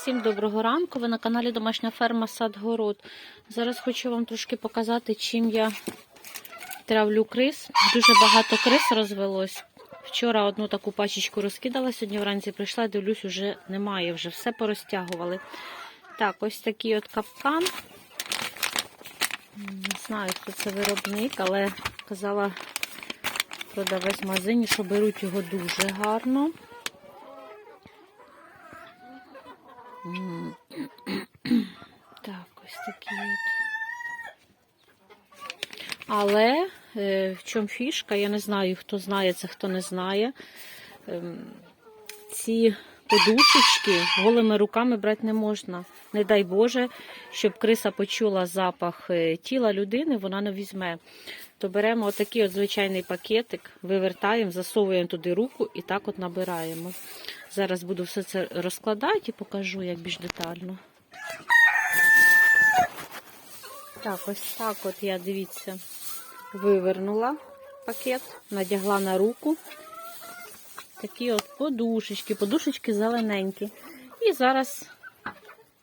Всім доброго ранку. Ви на каналі Домашня ферма Садгород. Зараз хочу вам трошки показати, чим я травлю крис. Дуже багато крис розвелось. Вчора одну таку пачечку розкидала, сьогодні вранці прийшла, дивлюсь, уже немає, вже все порозтягували. Так, ось такий от капкан. Не знаю, хто це виробник, але казала продавець в магазині, що беруть його дуже гарно. М. Так, ось такі от. Але е, в чому фішка, я не знаю, хто знає це, хто не знає. Ем, ці подушечки голими руками брати не можна. Не дай Боже, щоб криса почула запах е, тіла людини, вона не візьме. То беремо отакий от звичайний пакетик, вивертаємо, засовуємо туди руку і так от набираємо. Зараз буду все це розкладати і покажу, як більш детально. Так, ось так от я, дивіться, вивернула пакет, надягла на руку. Такі от подушечки, подушечки зелененькі. І зараз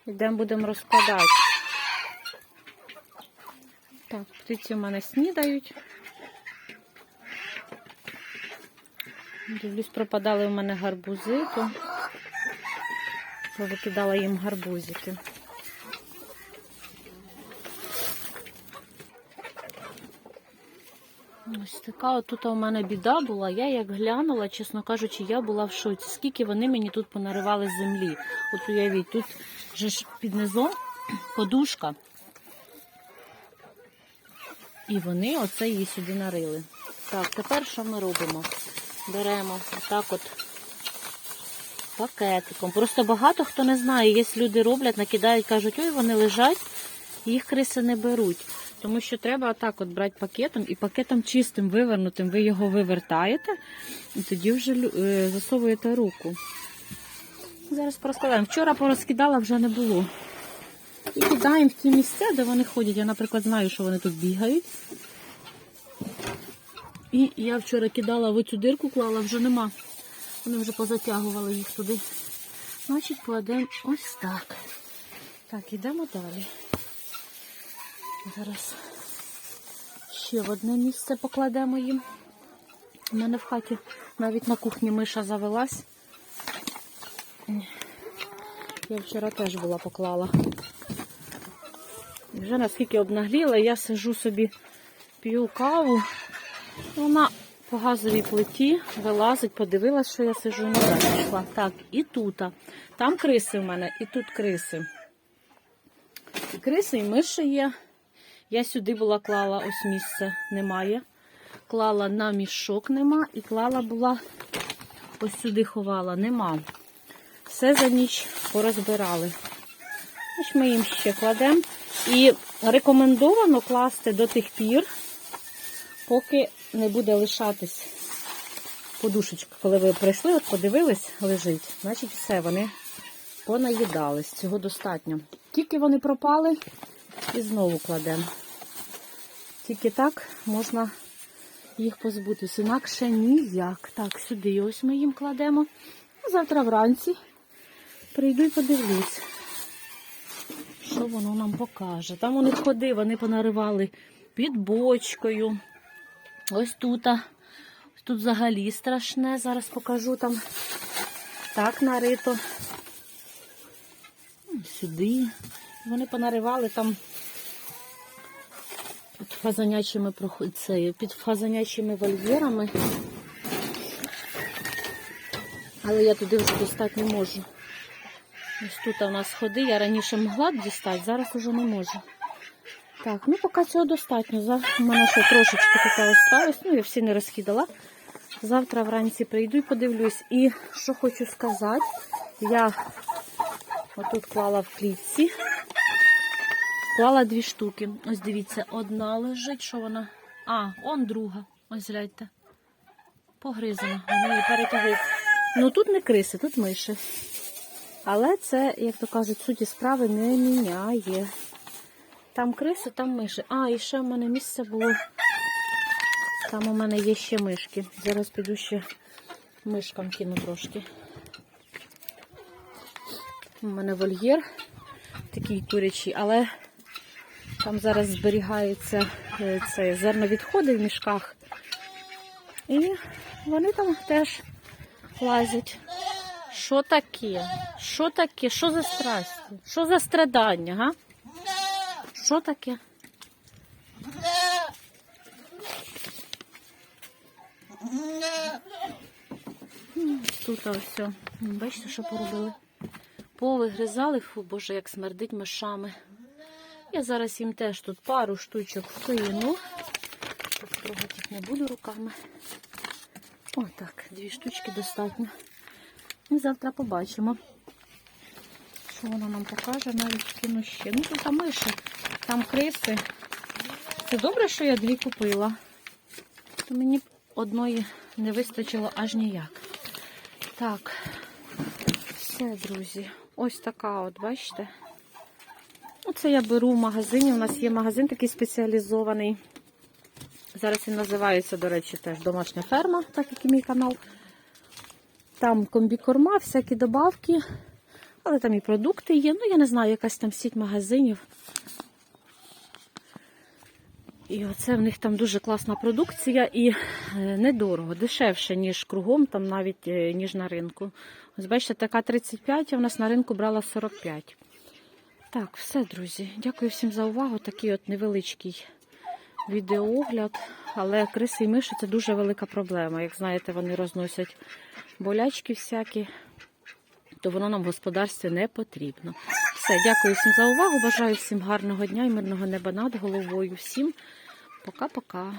йдемо будемо розкладати. Так, птиці у мене снідають. Дивлюсь, пропадали у мене гарбузи, то повикидала їм гарбузики. Ось така от тут у мене біда була. Я як глянула, чесно кажучи, я була в шоці. Скільки вони мені тут понаривали з землі. От уявіть, тут же ж під низом подушка. І вони оце її сюди нарили. Так, тепер що ми робимо? Беремо отак от пакетиком. Просто багато хто не знає. Є люди роблять, накидають, кажуть, ой, вони лежать, їх криси не беруть. Тому що треба отак от брати пакетом і пакетом чистим, вивернутим, ви його вивертаєте і тоді вже е, засовуєте руку. Зараз порозкладаємо. Вчора порозкидала, вже не було. І кидаємо в ті місця, де вони ходять. Я, наприклад, знаю, що вони тут бігають. І я вчора кидала в цю дирку, клала, вже нема. Вони вже позатягували їх туди. Значить, кладемо ось так. Так, йдемо далі. Зараз ще в одне місце покладемо їм. У мене в хаті навіть на кухні миша завелась. Я вчора теж була поклала. Вже наскільки обнагліла, я сижу собі, п'ю каву. Вона по газовій плиті вилазить, подивилась, що я сижу і назад пішла. Так, і тут. Там криси в мене, і тут криси. І криси, і миші є. Я сюди була клала, ось місце немає. Клала на мішок нема і клала була, ось сюди ховала, нема. Все за ніч порозбирали. Ось ми їм ще кладемо. І рекомендовано класти до тих пір, поки не буде лишатись подушечка. Коли ви прийшли, от подивились, лежить, значить все, вони понаїдались. Цього достатньо. Тільки вони пропали, і знову кладемо. Тільки так можна їх позбутися. Інакше ніяк. Так, сюди ось ми їм кладемо. Завтра вранці прийду і подивлюсь, що воно нам покаже. Там вони ходи, вони понаривали під бочкою. Ось тут. Ось тут взагалі страшне. Зараз покажу там. Так нарито. Сюди. Вони понаривали там під фазанячими проход- це, під фазанячими вольєрами. Але я туди вже достати не можу. Ось тут у нас ходи, я раніше могла б дістати, зараз вже не можу. Так, ну поки цього достатньо. У мене ще трошечки така осталась, ну я всі не розкидала. Завтра вранці прийду і подивлюсь. І що хочу сказати, я отут клала в клітці. Клала дві штуки. Ось дивіться, одна лежить, що вона. А, он друга. Ось гляньте. Погризана. Вони її перетягли. Ну тут не криси, тут миші. Але це, як то кажуть, суті справи не міняє. Там криси, там миші. А, і ще в мене місце було. Там у мене є ще мишки. Зараз піду ще мишкам кину трошки. У мене вольєр такий курячий, але там зараз зберігається е, це зерновідходи в мішках. І вони там теж лазять. Що таке? Що таке? Що за страсті? Що за страдання, га? Що таке? Тут ось все. Бачите, що поробили? Повигризали, фу, боже, як смердить мишами. Я зараз їм теж тут пару штучок вкину. Так трогати їх не буду руками. О, так, дві штучки достатньо. І завтра побачимо, що вона нам покаже, навіть вкину ще. Ну, тут там миші, там криси. Це добре, що я дві купила. То мені одної не вистачило аж ніяк. Так, все, друзі. Ось така от, бачите? Оце я беру в магазині. У нас є магазин такий спеціалізований. Зараз він називається, до речі, теж домашня ферма, так як і мій канал. Там комбікорма, всякі добавки, але там і продукти є. Ну, я не знаю, якась там сіть магазинів. І оце в них там дуже класна продукція і е, недорого, дешевше, ніж кругом, там навіть е, ніж на ринку. Ось бачите, така 35, а в нас на ринку брала 45. Так, все, друзі. Дякую всім за увагу. Такий от невеличкий відеоогляд. Але криси і миші це дуже велика проблема. Як знаєте, вони розносять болячки всякі, то воно нам в господарстві не потрібно. Все, дякую всім за увагу. Бажаю всім гарного дня і мирного неба над головою. Всім пока-пока.